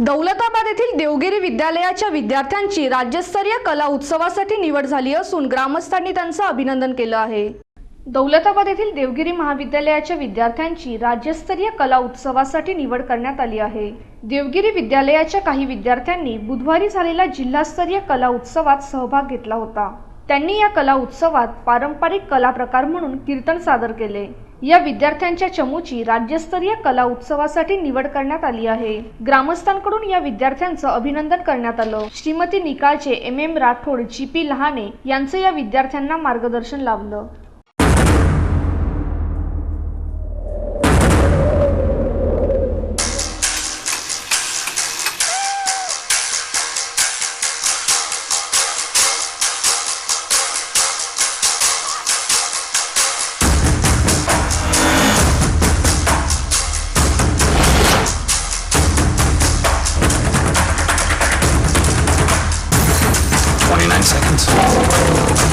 दौलताबाद येथील देवगिरी विद्यालयाच्या विद्यार्थ्यांची राज्यस्तरीय कला उत्सवासाठी निवड झाली असून ग्रामस्थांनी त्यांचं अभिनंदन केलं आहे. दौलताबाद येथील देवगिरी महाविद्यालयाच्या विद्यार्थ्यांची राज्यस्तरीय कला उत्सवासाठी निवड करण्यात आली आहे. देवगिरी विद्यालयाच्या काही विद्यार्थ्यांनी बुधवारी झालेल्या जिल्हास्तरीय कला उत्सवात सहभाग घेतला होता. त्यांनी या कला उत्सवात पारंपरिक कला प्रकार म्हणून कीर्तन सादर केले. या विद्यार्थ्यांच्या चमूची राज्यस्तरीय कला उत्सवासाठी निवड करण्यात आली आहे. ग्रामस्थांकडून या विद्यार्थ्यांचं अभिनंदन करण्यात आलं. Shrimati Nikalje M M Rathod G P Lahane यांचं या विद्यार्थ्यांना मार्गदर्शन लाभलं. 29 seconds.